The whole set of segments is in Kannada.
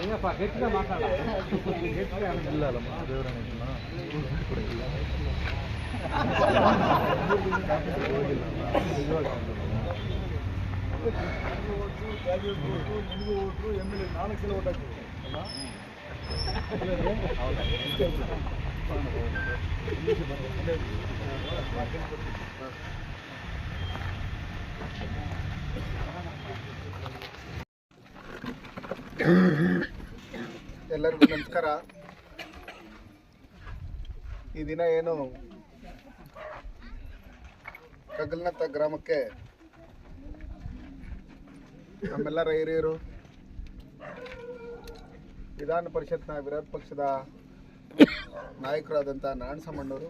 ఏంగప్ప గట్టిగా మాట్లాడాలి గట్టిగా వెళ్ళాలమ్మా దేవుడనేస్తున్నా ನಿಮಗೂ ಓಟ್ರು ಎಮ್ ಎಲ್ ಎ ನಾಲ್ಕು ಕಿಲೋ ಓಟ್ ಹಾಕಿದ್ರು ಎಲ್ಲರಿಗೂ ನಮಸ್ಕಾರ. ಈ ದಿನ ಏನು? ಕಗಲ್ನತ್ತ ಗ್ರಾಮಕ್ಕೆ ನಮ್ಮೆಲ್ಲರ ಹಿರಿಯರು ವಿಧಾನ ಪರಿಷತ್ನ ವಿರೋಧ ಪಕ್ಷದ ನಾಯಕರಾದಂಥ ನಾರಾಯಣಸಮ್ಮಣ್ಣವರು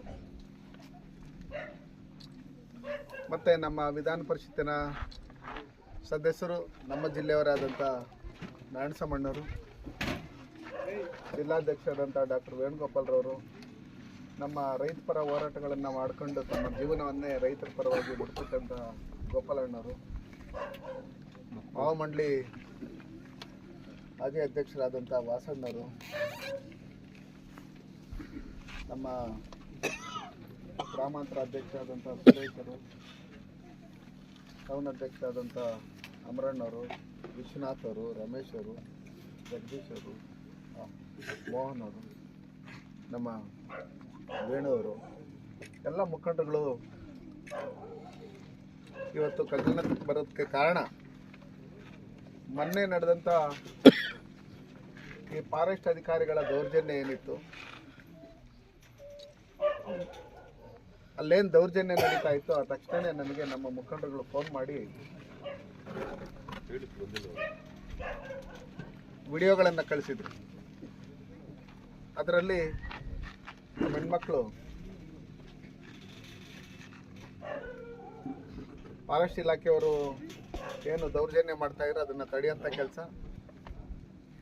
ಮತ್ತು ನಮ್ಮ ವಿಧಾನ ಪರಿಷತ್ತಿನ ಸದಸ್ಯರು, ನಮ್ಮ ಜಿಲ್ಲೆಯವರಾದಂಥ ನಾರಾಯಣಸಮ್ಮಣ್ಣವರು ಜಿಲ್ಲಾಧ್ಯಕ್ಷರಾದಂಥ ಡಾಕ್ಟರ್ ವೇಣುಗೋಪಾಲ್ರವರು, ನಮ್ಮ ರೈತ ಪರ ಹೋರಾಟಗಳನ್ನು ಮಾಡಿಕೊಂಡು ತಮ್ಮ ಜೀವನವನ್ನೇ ರೈತರ ಪರವಾಗಿ ಬಿಡ್ತಕ್ಕಂಥ ಗೋಪಾಲಣ್ಣವರು. ಮಾವಮಂಡಳಿ ಮಾಜಿ ಅಧ್ಯಕ್ಷರಾದಂಥ ವಾಸಣ್ಣವರು. ನಮ್ಮ ಗ್ರಾಮಾಂತರ ಅಧ್ಯಕ್ಷರಾದಂಥ ಸುರೇಶರು ಟೌನ್ ಅಧ್ಯಕ್ಷರಾದಂಥ ಅಮರಣ್ಣವರು ವಿಶ್ವನಾಥ್ ಅವರು ರಮೇಶ್ ಅವರು ಜಗದೀಶ್ ಅವರು ಮೋಹನ್ ಅವರು ನಮ್ಮ ವೇಣುವರು, ಎಲ್ಲ ಮುಖಂಡರುಗಳು ಇವತ್ತು ಕಗ್ಗನಕ್ಕೆ ಬರೋದಕ್ಕೆ ಕಾರಣ ಮೊನ್ನೆ ನಡೆದಂಥ ಈ ಫಾರೆಸ್ಟ್ ಅಧಿಕಾರಿಗಳ ದೌರ್ಜನ್ಯ ಏನಿತ್ತು ಅಲ್ಲೇನು ದೌರ್ಜನ್ಯ ನಡೀತಾ ಇತ್ತು, ಆ ತಕ್ಷಣ ನನಗೆ ನಮ್ಮ ಮುಖಂಡರುಗಳು ಫೋನ್ ಮಾಡಿ ವಿಡಿಯೋಗಳನ್ನು ಕಳಿಸಿದ್ರು. ಅದರಲ್ಲಿ ನಮ್ಮ ಹೆಣ್ಮಕ್ಳು ಫಾರೆಸ್ಟ್ ಇಲಾಖೆಯವರು ಏನು ದೌರ್ಜನ್ಯ ಮಾಡ್ತಾ ಇದ್ರು ಅದನ್ನ ತಡೆಯುವಂಥ ಕೆಲಸ.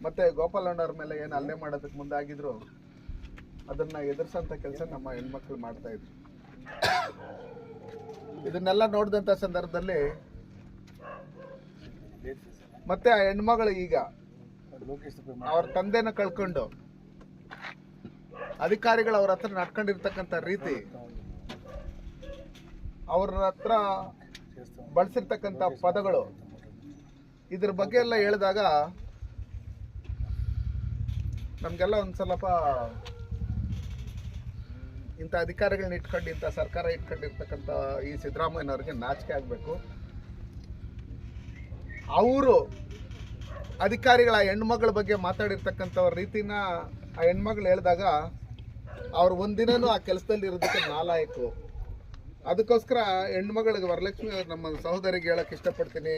ಮತ್ತೆ ಗೋಪಾಲಣ್ಣವ್ರ ಮೇಲೆ ಏನು ಹಲ್ಲೆ ಮಾಡೋದಕ್ಕೆ ಮುಂದಾಗಿದ್ರು ಅದನ್ನ ಎದುರಿಸಂತ ಕೆಲಸ ನಮ್ಮ ಹೆಣ್ಮಕ್ಳು ಮಾಡ್ತಾ ಇದ್ರು. ಇದನ್ನೆಲ್ಲ ನೋಡಿದಂಥ ಸಂದರ್ಭದಲ್ಲಿ ಮತ್ತೆ ಆ ಹೆಣ್ಮಗಳು ಈಗ ಅವ್ರ ತಂದೆನ ಕಳ್ಕೊಂಡು ಅಧಿಕಾರಿಗಳು ಅವ್ರ ಹತ್ರ ನಡ್ಕೊಂಡಿರ್ತಕ್ಕಂಥ ರೀತಿ ಅವ್ರ ಹತ್ರ ಬಳಸಿರ್ತಕ್ಕಂಥ ಪದಗಳು ಇದ್ರ ಬಗ್ಗೆ ಎಲ್ಲ ಹೇಳಿದಾಗ ನಮ್ಗೆಲ್ಲ ಒಂದು ಸ್ವಲ್ಪ ಇಂಥ ಅಧಿಕಾರಿಗಳನ್ನ ಇಟ್ಕೊಂಡು ಇಂಥ ಸರ್ಕಾರ ಇಟ್ಕೊಂಡಿರ್ತಕ್ಕಂಥ ಈ ಸಿದ್ದರಾಮಯ್ಯನವ್ರಿಗೆ ನಾಚಿಕೆ ಆಗಬೇಕು. ಅವರು ಅಧಿಕಾರಿಗಳ ಹೆಣ್ಮಗಳ ಬಗ್ಗೆ ಮಾತಾಡಿರ್ತಕ್ಕಂಥ ರೀತಿನ ಆ ಹೆಣ್ಮಗಳು ಹೇಳಿದಾಗ ಅವ್ರು ಒಂದಿನೂ ಆ ಕೆಲಸದಲ್ಲಿ ಇರೋದಕ್ಕೆ ನಾಲಾಯಕು. ಅದಕ್ಕೋಸ್ಕರ ಹೆಣ್ಮಗಳಿಗೆ ವರಲಕ್ಷ್ಮಿ ಅವ್ರು ನಮ್ಮ ಸಹೋದರಿಗೆ ಹೇಳಕ್ಕೆ ಇಷ್ಟಪಡ್ತೀನಿ.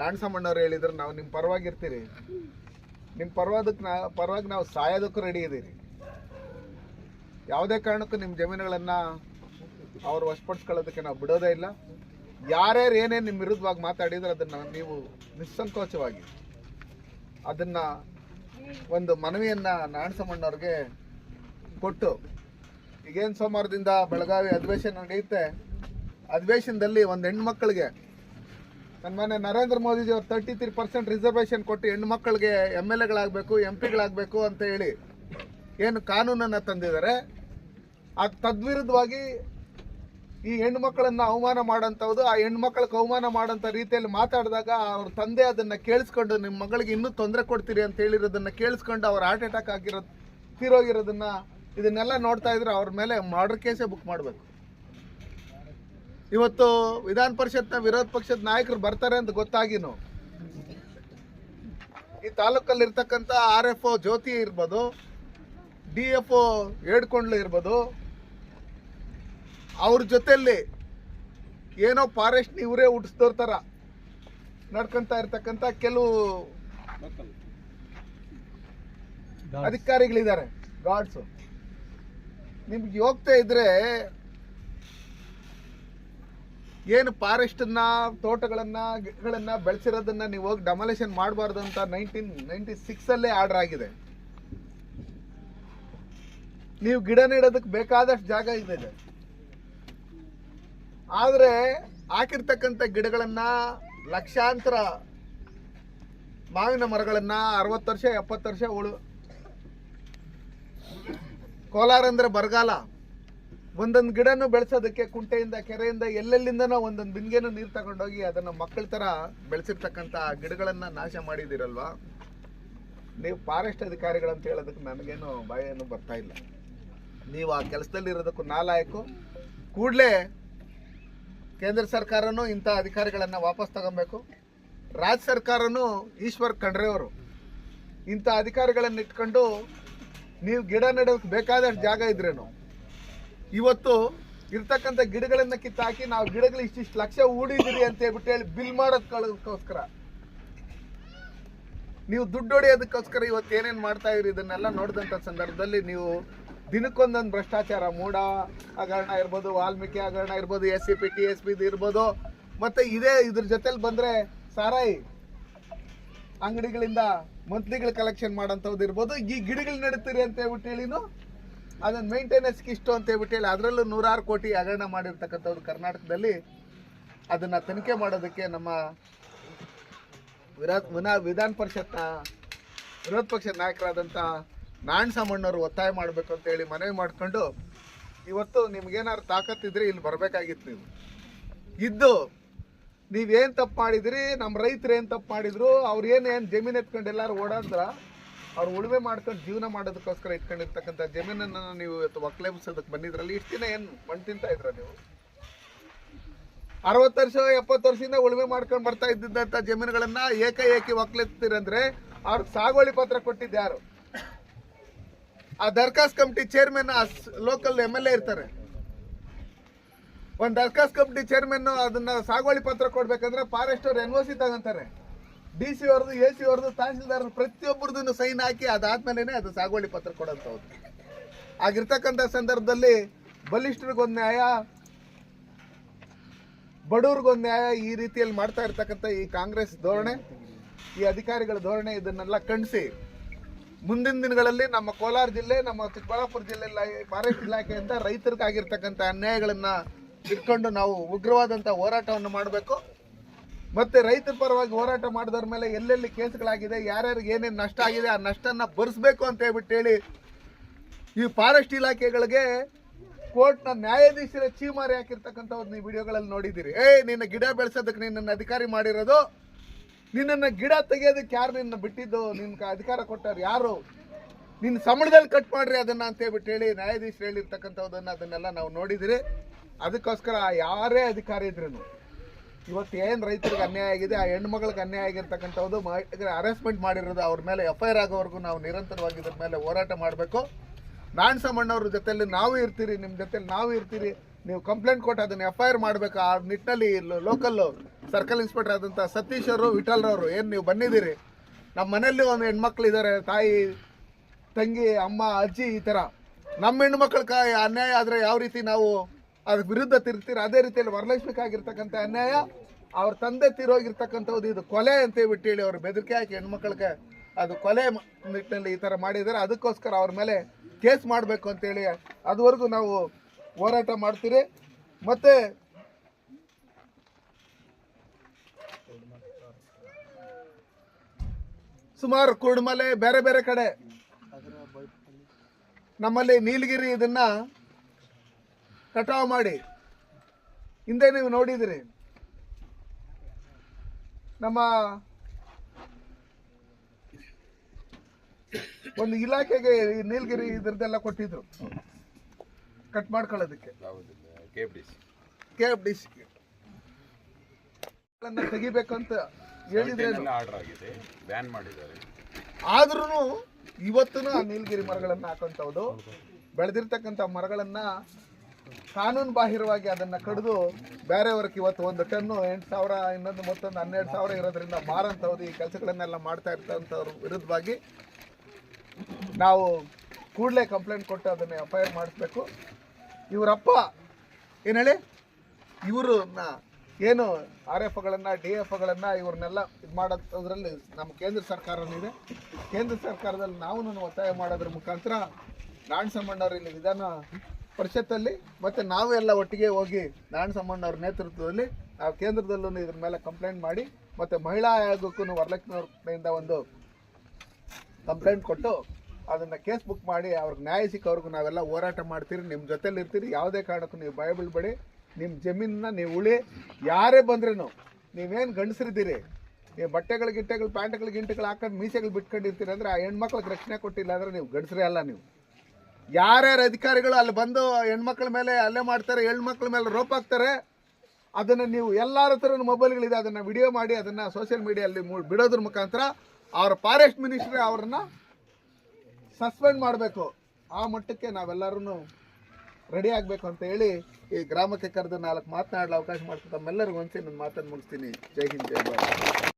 ರಾಣಸಮ್ಮಣ್ಣವ್ರು ಹೇಳಿದ್ರು, ನಾವು ನಿಮ್ಮ ಪರವಾಗಿರ್ತೀರಿ. ನಿಮ್ಮ ಪರವಾದಕ್ಕೆ ನಾ ಪರವಾಗಿ ನಾವು ಸಾಯೋದಕ್ಕೂ ರೆಡಿ ಇದ್ದೀರಿ ಯಾವುದೇ ಕಾರಣಕ್ಕೂ ನಿಮ್ಮ ಜಮೀನುಗಳನ್ನು ಅವರು ವಶಪಡಿಸ್ಕೊಳ್ಳೋದಕ್ಕೆ ನಾವು ಬಿಡೋದೇ ಇಲ್ಲ. ಯಾರ್ಯಾರು ಏನೇನು ನಿಮ್ಮ ವಿರುದ್ಧವಾಗಿ ಮಾತಾಡಿದ್ರೆ ಅದನ್ನು ನೀವು ನಿಸ್ಸಂಕೋಚವಾಗಿ ಅದನ್ನ ಒಂದು ಮನವಿಯನ್ನ ನಾಣಸಮ್ಮಣ್ಣವ್ರಿಗೆ ಕೊಟ್ಟು, ಈಗೇನು ಸೋಮವಾರದಿಂದ ಬೆಳಗಾವಿ ಅಧಿವೇಶನ ನಡೆಯುತ್ತೆ. ಅಧಿವೇಶನದಲ್ಲಿ ಒಂದು ಹೆಣ್ಮಕ್ಳಿಗೆ ನನ್ನ ಮನೆ ನರೇಂದ್ರ ಮೋದಿಜಿ ಅವ್ರು ತರ್ಟಿ ತ್ರೀ ಪರ್ಸೆಂಟ್ ರಿಸರ್ವೇಶನ್ ಕೊಟ್ಟು ಹೆಣ್ಮಕ್ಳಿಗೆ ಎಂ ಎಲ್ ಎಗಳಾಗಬೇಕು ಎಂ ಪಿಗಳಾಗಬೇಕು ಅಂತ ಹೇಳಿ ಏನು ಕಾನೂನನ್ನು ತಂದಿದ್ದಾರೆ. ಆ ತದ್ವಿರುದ್ಧವಾಗಿ ಈ ಹೆಣ್ಮಕ್ಳನ್ನ ಅವಮಾನ ಮಾಡೋಂಥದ್ದು ಆ ಹೆಣ್ಮಕ್ಳಿಗೆ ಅವಮಾನ ಮಾಡೋಂಥ ರೀತಿಯಲ್ಲಿ ಮಾತಾಡಿದಾಗ ಅವ್ರ ತಂದೆ ಅದನ್ನ ಕೇಳಿಸ್ಕೊಂಡು ನಿಮ್ಮ ಮಗಳಿಗೆ ಇನ್ನೂ ತೊಂದರೆ ಕೊಡ್ತೀರಿ ಅಂತ ಹೇಳಿರೋದನ್ನ ಕೇಳಿಸ್ಕೊಂಡು ಅವ್ರು ಹಾರ್ಟ್ ಅಟ್ಯಾಕ್ ಆಗಿರೋ, ತೀರೋಗಿರೋದನ್ನು ಇದನ್ನೆಲ್ಲ ನೋಡ್ತಾ ಇದ್ರೆ ಅವ್ರ ಮೇಲೆ ಮರ್ಡರ್ ಕೇಸೇ ಬುಕ್ ಮಾಡಬೇಕು. ಇವತ್ತು ವಿಧಾನ ಪರಿಷತ್ನ ವಿರೋಧ ಪಕ್ಷದ ನಾಯಕರು ಬರ್ತಾರೆ ಅಂತ ಗೊತ್ತಾಗಿನು. ಈ ತಾಲೂಕಲ್ಲಿ ಇರ್ತಕ್ಕಂಥ ಆರ್ ಎಫ್ ಒ ಜ್ಯೋತಿ ಇರ್ಬೋದು, ಡಿ ಎಫ್ ಒ ಏಡ್ಕೊಂಡ್ಲು ಇರ್ಬೋದು ಅವ್ರ ಜೊತೆಯಲ್ಲಿ ಏನೋ ಫಾರೆಸ್ಟ್ ಇವರೇ ಹುಟ್ಟಿಸ್ತೋರ್ತಾರ ಥರ ನಡ್ಕೊಂತ ಇರ್ತಕ್ಕಂಥ ಕೆಲವು ಅಧಿಕಾರಿಗಳಿದ್ದಾರೆ ಗಾರ್ಡ್ಸು ನಿಮ್ಗೆ ಹೋಗ್ತಾ ಇದ್ರೆ ಏನು ಫಾರೆಸ್ಟನ್ನ, ತೋಟಗಳನ್ನ, ಗಿಡಗಳನ್ನ ಬೆಳೆಸಿರೋದನ್ನ ನೀವು ಹೋಗಿ ಡಮಲೇಷನ್ ಮಾಡಬಾರ್ದು ಅಂತ ನೈನ್ಟೀನ್ ನೈನ್ಟಿ ಸಿಕ್ಸಲ್ಲೇ ಆರ್ಡರ್ ಆಗಿದೆ. ನೀವು ಗಿಡ ನೆಡೋದಕ್ಕೆ ಬೇಕಾದಷ್ಟು ಜಾಗ ಇದೆ. ಆದರೆ ಹಾಕಿರ್ತಕ್ಕಂಥ ಗಿಡಗಳನ್ನ ಲಕ್ಷಾಂತರ ಮಾವಿನ ಮರಗಳನ್ನ ಅರವತ್ತು ವರ್ಷ, ಎಪ್ಪತ್ತು ವರ್ಷ ಉಳು. ಕೋಲಾರ ಅಂದ್ರೆ ಬರಗಾಲ. ಒಂದೊಂದು ಗಿಡನು ಬೆಳೆಸೋದಕ್ಕೆ ಕುಂಟೆಯಿಂದ, ಕೆರೆಯಿಂದ, ಎಲ್ಲೆಲ್ಲಿಂದನೋ ಒಂದೊಂದು ಬಿಂದಿಗೆನೂ ನೀರು ತಗೊಂಡೋಗಿ ಅದನ್ನ ಮಕ್ಕಳ ಥರ ಬೆಳೆಸಿರ್ತಕ್ಕಂಥ ಗಿಡಗಳನ್ನು ನಾಶ ಮಾಡಿದಿರಲ್ವಾ ನೀವು ಫಾರೆಸ್ಟ್ ಅಧಿಕಾರಿಗಳಂತ ಹೇಳೋದಕ್ಕೆ ನನಗೇನು ಭಯ ಏನು ಬರ್ತಾ ಇಲ್ಲ. ನೀವು ಆ ಕೆಲಸದಲ್ಲಿ ಇರೋದಕ್ಕೂ ನಾಲಾಯಕು. ಕೂಡಲೇ ಕೇಂದ್ರ ಸರ್ಕಾರನೂ ಇಂಥ ಅಧಿಕಾರಿಗಳನ್ನು ವಾಪಸ್ ತಗೊಬೇಕು. ರಾಜ್ಯ ಸರ್ಕಾರನೂ ಈಶ್ವರ್ ಖಂಡ್ರೆ ಅವರು. ಇಂಥ ಅಧಿಕಾರಿಗಳನ್ನು ಇಟ್ಕೊಂಡು ನೀವು ಗಿಡ ನೆಡೋಕ್ಕೆ ಬೇಕಾದಷ್ಟು ಜಾಗ ಇದ್ರೇನು? ಇವತ್ತು ಇರ್ತಕ್ಕಂಥ ಗಿಡಗಳನ್ನ ಕಿತ್ತಾಕಿ ನಾವು ಗಿಡಗಳು ಇಷ್ಟಿಷ್ಟು ಲಕ್ಷ ಹೂಡಿದಿರಿ ಅಂತ ಹೇಳ್ಬಿಟ್ಟು ಹೇಳಿ ಬಿಲ್ ಮಾಡೋದಕ್ಕೋಸ್ಕರ ನೀವು ದುಡ್ಡು ಹೊಡೆಯೋದಕ್ಕೋಸ್ಕರ ಇವತ್ತು ಏನೇನು ಮಾಡ್ತಾ ಇದ್ರಿ ಇದನ್ನೆಲ್ಲ ನೋಡಿದಂಥ ಸಂದರ್ಭದಲ್ಲಿ ನೀವು ದಿನಕ್ಕೊಂದೊಂದು ಭ್ರಷ್ಟಾಚಾರ ಮೂಡ ಹಗರಣ ಇರ್ಬೋದು, ವಾಲ್ಮೀಕಿ ಹಗರಣ ಇರ್ಬೋದು S C P T S P ಇರ್ಬೋದು. ಮತ್ತೆ ಇದೇ ಇದ್ರ ಜೊತೆಲಿ ಬಂದ್ರೆ ಸಾರಾಯಿ ಅಂಗಡಿಗಳಿಂದ ಮಂತ್ಲಿಗಳು ಕಲೆಕ್ಷನ್ ಮಾಡೋಂಥದ್ದು ಇರ್ಬೋದು. ಈ ಗಿಡಗಳು ನಡೀತೀರಿ ಅಂತ ಹೇಳ್ಬಿಟ್ಟು ಹೇಳಿನು ಅದನ್ನ ಮೇಂಟೆನೆನ್ಸ್ಗೆ ಇಷ್ಟು ಅಂತ ಹೇಳ್ಬಿಟ್ಟು ಹೇಳಿ, ಅದರಲ್ಲೂ ನೂರಾರು ಕೋಟಿ ಹಗರಣ ಮಾಡಿರ್ತಕ್ಕಂಥವ್ರು ಕರ್ನಾಟಕದಲ್ಲಿ. ಅದನ್ನ ತನಿಖೆ ಮಾಡೋದಕ್ಕೆ ನಮ್ಮ ವಿರಾ ವಿನಾ ವಿಧಾನ ಪರಿಷತ್ನ, ವಿರೋಧ ಪಕ್ಷದ ನಾಯಕರಾದಂಥ ನಾರಾಯಣ ಸಾಮಣ್ಣವರು ಒತ್ತಾಯ ಮಾಡಬೇಕು ಅಂತ ಹೇಳಿ ಮನವಿ ಮಾಡ್ಕೊಂಡು ಇವತ್ತು ನಿಮ್ಗೇನಾದ್ರು ತಾಕತ್ತಿದ್ರೆ ಇಲ್ಲಿ ಬರಬೇಕಾಗಿತ್ತು ನೀವು. ಇದ್ದು, ನೀವೇನು ತಪ್ಪು ಮಾಡಿದ್ರಿ? ನಮ್ಮ ರೈತರು ಏನು ತಪ್ಪು ಮಾಡಿದ್ರು? ಅವ್ರು ಏನು ಏನು ಜಮೀನು ಎತ್ಕೊಂಡು ಎಲ್ಲರೂ ಓಡಾದ್ರ ಅವ್ರು ಉಳುಮೆ ಮಾಡ್ಕೊಂಡು ಜೀವನ ಮಾಡೋದಕ್ಕೋಸ್ಕರ ಇಟ್ಕೊಂಡಿರ್ತಕ್ಕಂಥ ಜಮೀನನ್ನು ನೀವು ಇವತ್ತು ಒಕ್ಲೇಬಿಸೋದಕ್ಕೆ ಬಂದಿದ್ರಲ್ಲಿ ಇಷ್ಟು ದಿನ ಏನು ಮಣ್ಣು ತಿಂತಾ ಇದ್ರ ನೀವು? ಅರವತ್ತು ವರ್ಷ, ಎಪ್ಪತ್ತು ವರ್ಷದಿಂದ ಉಳುಮೆ ಮಾಡ್ಕೊಂಡು ಬರ್ತಾ ಇದ್ದಿದ್ದಂಥ ಜಮೀನುಗಳನ್ನ ಏಕಾಏಕಿ ಒಕ್ಲೆತ್ತೀರಂದ್ರೆ ಅವ್ರಿಗೆ ಸಾಗುವಳಿ ಪತ್ರ ಕೊಟ್ಟಿದ್ದು ಯಾರು? ಆ ದರ್ಖಾಸ್ committee chairman local M L A ಇರ್ತಾರೆ. ಒಂದು ದರ್ಖಾಸ್ ಕಮಿಟಿ ಚೇರ್ಮನ್ ಅದನ್ನ ಸಾಗುವಳಿ ಪತ್ರ ಕೊಡ್ಬೇಕಂದ್ರೆ ಫಾರೆಸ್ಟ್ ಅವ್ರು ಎನ್ ಒ ಸಿ ತಗೊಂತಾರೆ. ಡಿ ಸಿ ಅವ್ರದ್ದು ಎ ಸಿ ಅವ್ರದ್ದು ತಹಸೀಲ್ದಾರ್ ಪ್ರತಿಯೊಬ್ಬರದ್ದು ಸೈನ್ ಹಾಕಿ ಅದಾದ್ಮೇಲೆ ಅದು ಸಾಗುವಳಿ ಪತ್ರ ಕೊಡೋಂಥವ್ರು. ಆಗಿರ್ತಕ್ಕಂಥ ಸಂದರ್ಭದಲ್ಲಿ ಬಲಿಷ್ಠರಿಗೊಂದು ನ್ಯಾಯ, ಬಡವ್ರಿಗೊಂದು ನ್ಯಾಯ ಈ ರೀತಿಯಲ್ಲಿ ಮಾಡ್ತಾ ಇರ್ತಕ್ಕಂಥ ಈ ಕಾಂಗ್ರೆಸ್ ಧೋರಣೆ, ಈ ಅಧಿಕಾರಿಗಳ ಧೋರಣೆ ಇದನ್ನೆಲ್ಲ ಖಂಡಿಸಿ. ಮುಂದಿನ ದಿನಗಳಲ್ಲಿ ನಮ್ಮ ಕೋಲಾರ ಜಿಲ್ಲೆ, ನಮ್ಮ ಚಿಕ್ಕಬಳ್ಳಾಪುರ ಜಿಲ್ಲೆ ಫಾರೆಸ್ಟ್ ಇಲಾಖೆಯಿಂದ ರೈತರಿಗಾಗಿರ್ತಕ್ಕಂಥ ಅನ್ಯಾಯಗಳನ್ನ ಇಟ್ಕೊಂಡು ನಾವು ಉಗ್ರವಾದಂಥ ಹೋರಾಟವನ್ನು ಮಾಡಬೇಕು. ಮತ್ತೆ ರೈತರ ಪರವಾಗಿ ಹೋರಾಟ ಮಾಡಿದವ್ರ ಮೇಲೆ ಎಲ್ಲೆಲ್ಲಿ ಕೇಸ್ಗಳಾಗಿದೆ, ಯಾರ್ಯಾರಿಗೆ ಏನೇನು ನಷ್ಟ ಆಗಿದೆ, ಆ ನಷ್ಟನ ಭರಿಸ್ಬೇಕು ಅಂತ ಹೇಳ್ಬಿಟ್ಟು ಹೇಳಿ ಈ ಫಾರೆಸ್ಟ್ ಇಲಾಖೆಗಳಿಗೆ ಕೋರ್ಟ್ನ ನ್ಯಾಯಾಧೀಶರ ಚೀಮಾರಿ ಹಾಕಿರ್ತಕ್ಕಂಥ ಒಂದು ನೀವು ವಿಡಿಯೋಗಳಲ್ಲಿ ನೋಡಿದ್ದೀರಿ. ಏ ನಿನ್ನ ಗಿಡ ಬೆಳೆಸೋದಕ್ಕೆ ನಿನ್ನನ್ನು ಅಧಿಕಾರಿ ಮಾಡಿರೋದು ನಿನ್ನನ್ನು ಗಿಡ ತೆಗೆಯೋದಕ್ಕೆ ಯಾರು ನಿನ್ನ ಬಿಟ್ಟಿದ್ದು? ನಿನ್ಗೆ ಅಧಿಕಾರ ಕೊಟ್ಟಾರ ಯಾರು? ನಿನ್ನ ಸಂಬಳದಲ್ಲಿ ಕಟ್ ಮಾಡ್ರಿ ಅದನ್ನ ಅಂತ ಹೇಳ್ಬಿಟ್ಟು ಹೇಳಿ ನ್ಯಾಯಾಧೀಶ ಹೇಳಿರ್ತಕ್ಕಂಥದ್ದನ್ನ ಅದನ್ನೆಲ್ಲ ನಾವು ನೋಡಿದಿರಿ. ಅದಕ್ಕೋಸ್ಕರ ಯಾರೇ ಅಧಿಕಾರಿ ಇದ್ರೂ ಇವತ್ತು ಏನು ರೈತರಿಗೆ ಅನ್ಯಾಯ ಆಗಿದೆ, ಆ ಹೆಣ್ಮಗಳಿಗೆ ಅನ್ಯಾಯ ಆಗಿರ್ತಕ್ಕಂಥದ್ದು ಅರೆಸ್ಟ್ಮೆಂಟ್ ಮಾಡಿರೋದು ಅವ್ರ ಮೇಲೆ ಎಫ್ ಆಗೋವರೆಗೂ ನಾವು ನಿರಂತರವಾಗಿ ಇದ್ರ ಮೇಲೆ ಹೋರಾಟ ಮಾಡಬೇಕು. ನಾಣಸಮ್ಮಣ್ಣವ್ರ ಜೊತೆಯಲ್ಲಿ ನಾವು ಇರ್ತೀರಿ ನಿಮ್ಮ ಜೊತೆಯಲ್ಲಿ ನಾವು ಇರ್ತೀರಿ. ನೀವು ಕಂಪ್ಲೇಂಟ್ ಕೊಟ್ಟು ಅದನ್ನ ಎಫ್ ಐ ಆರ್ ಮಾಡಬೇಕು, ಆ ನಿಟ್ಟಿನಲ್ಲಿ ಲೋಕಲ್ ಸರ್ಕಲ್ ಇನ್ಸ್ಪೆಕ್ಟರ್ ಆದಂತ ಸತೀಶ್ ಅವರು ವಿಠಲ್ರವರು ಏನು ನೀವು ಬಂದಿದ್ದೀರಿ? ನಮ್ಮ ಮನೆಯಲ್ಲಿ ಒಂದು ಹೆಣ್ಮಕ್ಳು ಇದ್ದಾರೆ ತಾಯಿ, ತಂಗಿ, ಅಮ್ಮ, ಅಜ್ಜಿ ಈ ಥರ ನಮ್ಮ ಹೆಣ್ಮಕ್ಳ ಕ ಅನ್ಯಾಯ ಆದರೆ ಯಾವ ರೀತಿ ನಾವು ಅದ್ರ ವಿರುದ್ಧ ತಿರ್ತೀರ ಅದೇ ರೀತಿಯಲ್ಲಿ ವರಲಕ್ಷ್ಮಿಗಾಗಿರ್ತಕ್ಕಂಥ ಅನ್ಯಾಯ, ಅವ್ರ ತಂದೆ ತೀರೋಗಿರ್ತಕ್ಕಂಥದ್ದು ಇದು ಕೊಲೆ ಅಂತ ಹೇಳ್ಬಿಟ್ಟು ಹೇಳಿ ಅವ್ರು ಬೆದರಿಕೆ ಹಾಕಿ ಹೆಣ್ಮಕ್ಳಿಗೆ ಅದು ಕೊಲೆ ನಿಟ್ಟಿನಲ್ಲಿ ಈ ಥರ ಮಾಡಿದ್ದಾರೆ ಅದಕ್ಕೋಸ್ಕರ ಅವ್ರ ಮೇಲೆ ಕೇಸ್ ಮಾಡಬೇಕು ಅಂತೇಳಿ ಅದುವರೆಗೂ ನಾವು ಹೋರಾಟ ಮಾಡ್ತೀರಿ. ಮತ್ತೆ ಸುಮಾರು ಕುರುಡುಮಲೆ ಬೇರೆ ಬೇರೆ ಕಡೆ. ನಮ್ಮಲ್ಲಿ ನೀಲಗಿರಿ ಇದನ್ನ ಕಟಾವು ಮಾಡಿ. ಹಿಂದೆ ನೀವು ನೋಡಿದಿರಿ. ನಮ್ಮ ಒಂದು ಇಲಾಖೆಗೆ ನೀಲಗಿರಿ ಇದ್ರದ್ದೆಲ್ಲ ಕೊಟ್ಟಿದ್ರು. ಕಟ್ ಮಾಡ್ಕೊಳ್ಳೋದಕ್ಕೆ. ಕೆ ಎಫ್ ಡಿ ಸಿ ಅಂತ ಹೇಳಿದ್ರೆ ಆರ್ಡರ್ ಆಗಿದೆ ಬ್ಯಾನ್ ಮಾಡಿದ್ದಾರೆ. ಆದ್ರೂ ಇವತ್ತೂ ಆ ನೀಲಗಿರಿ ಮರಗಳನ್ನ ಹಾಕೊಂತವ್ದು ಬೆಳೆದಿರ್ತಕ್ಕಂಥ ಮರಗಳನ್ನ ಕಾನೂನು ಬಾಹಿರವಾಗಿ ಅದನ್ನ ಕಡಿದು ಬೇರೆಯವ್ರಿಗೆ ಇವತ್ತು ಒಂದು ಟನ್ನು ಎಂಟು ಸಾವಿರ ಇನ್ನೊಂದು ಮತ್ತೊಂದು ಹನ್ನೆರಡು ಸಾವಿರ ಇರೋದ್ರಿಂದ ಮಾರಂಥವ್ರು ಈ ಕೆಲಸಗಳನ್ನೆಲ್ಲ ಮಾಡ್ತಾ ಇರ್ತಂಥವ್ರ ವಿರುದ್ಧವಾಗಿ ನಾವು ಕೂಡಲೇ ಕಂಪ್ಲೇಂಟ್ ಕೊಟ್ಟು ಅದನ್ನು ಎಫ್ ಐ ಆರ್ ಮಾಡಿಸ್ಬೇಕು. ಇವರಪ್ಪ. ಏನು ಹೇಳಿ? ಇವ್ರನ್ನ ಏನು ಆರ್ ಎಫ್ಗಳನ್ನು ಡಿ ಎಫ್ಗಳನ್ನು ಇವ್ರನ್ನೆಲ್ಲ ಇದು ಮಾಡೋದ್ರಲ್ಲಿ ನಮ್ಮ ಕೇಂದ್ರ ಸರ್ಕಾರನಿದೆ ಕೇಂದ್ರ ಸರ್ಕಾರದಲ್ಲಿ ನಾವು ಒತ್ತಾಯ ಮಾಡೋದ್ರ ಮುಖಾಂತರ ನಾರಾಯಣ ಸಮ್ಮಣ್ಣವ್ರ ಇಲ್ಲಿ ವಿಧಾನ ಪರಿಷತ್ತಲ್ಲಿ ಮತ್ತು ನಾವು ಎಲ್ಲ ಒಟ್ಟಿಗೆ ಹೋಗಿ ನಾರಾಯಣ ಸಮ್ಮಣ್ಣವ್ರ ನೇತೃತ್ವದಲ್ಲಿ ನಾವು ಕೇಂದ್ರದಲ್ಲೂ ಇದ್ರ ಮೇಲೆ ಕಂಪ್ಲೇಂಟ್ ಮಾಡಿ ಮತ್ತು ಮಹಿಳಾ ಆಯೋಗಕ್ಕೂ ಕಡೆಯಿಂದ ಒಂದು ಕಂಪ್ಲೇಂಟ್ ಕೊಟ್ಟು ಅದನ್ನು ಕೇಸ್ ಬುಕ್ ಮಾಡಿ ಅವ್ರಿಗೆ ನ್ಯಾಯ ಸಿಕ್ಕವ್ರಿಗೂ ನಾವೆಲ್ಲ ಹೋರಾಟ ಮಾಡ್ತೀರಿ ನಿಮ್ಮ ಜೊತೆಲಿ ಇರ್ತೀರಿ, ಯಾವುದೇ ಕಾರಣಕ್ಕೂ ನೀವು ಭಯ ಬೀಳ್ಬೇಡಿ ನಿಮ್ಮ ಜಮೀನನ್ನ ನೀವು ಉಳಿ, ಯಾರೇ ಬಂದ್ರೂ ನೀವೇನು ಗಂಡಸರಿದ್ದೀರಿ ನೀವು ಬಟ್ಟೆಗಳು, ಗಿಟ್ಟೆಗಳು, ಪ್ಯಾಂಟ್ಗಳು, ಗಿಂಟೆಗಳು ಹಾಕೊಂಡು ಮೀಸೆಗಳು ಬಿಟ್ಕೊಂಡಿರ್ತೀರಿ ಅಂದರೆ ಆ ಹೆಣ್ಮಕ್ಳಿಗೆ ರಕ್ಷಣೆ ಕೊಟ್ಟಿಲ್ಲ ಅಂದರೆ ನೀವು ಗಂಡಸರೇ ಅಲ್ಲ ನೀವು. ಯಾರ್ಯಾರು ಅಧಿಕಾರಿಗಳು ಅಲ್ಲಿ ಬಂದು ಹೆಣ್ಮಕ್ಳ ಮೇಲೆ ಅಲ್ಲೇ ಮಾಡ್ತಾರೆ, ಹೆಣ್ಮಕ್ಳ ಮೇಲೆ ರೋಪ್ ಹಾಕ್ತಾರೆ, ಅದನ್ನು ನೀವು ಎಲ್ಲರ ಹತ್ರ ಮೊಬೈಲ್ಗಳಿದೆ, ಅದನ್ನು ವಿಡಿಯೋ ಮಾಡಿ, ಅದನ್ನು ಸೋಷಿಯಲ್ ಮೀಡಿಯಲ್ಲಿ ಬಿಡೋದ್ರ ಮುಖಾಂತರ ಅವ್ರ ಫಾರೆಸ್ಟ್ ಮಿನಿಸ್ಟ್ರಿ ಅವ್ರನ್ನ ಸಸ್ಪೆಂಡ್ ಮಾಡಬೇಕು. ಆ ಮಟ್ಟಕ್ಕೆ ನಾವೆಲ್ಲರೂ ರೆಡಿ ಆಗಬೇಕು ಅಂತ ಹೇಳಿ ಈ ಗ್ರಾಮಕ್ಕೆ ಕರೆದು ನಾಲ್ಕು ಮಾತನಾಡಲು ಅವಕಾಶ ಮಾಡ್ತೀನಿ ತಮ್ಮೆಲ್ಲರಿಗೂ ಒಂದ್ಸಿ ನನ್ನ ಮಾತನ್ನು ಮುಗಿಸ್ತೀನಿ. ಜೈ ಹಿಂದ್, ಜೈ ಭಾರತ್.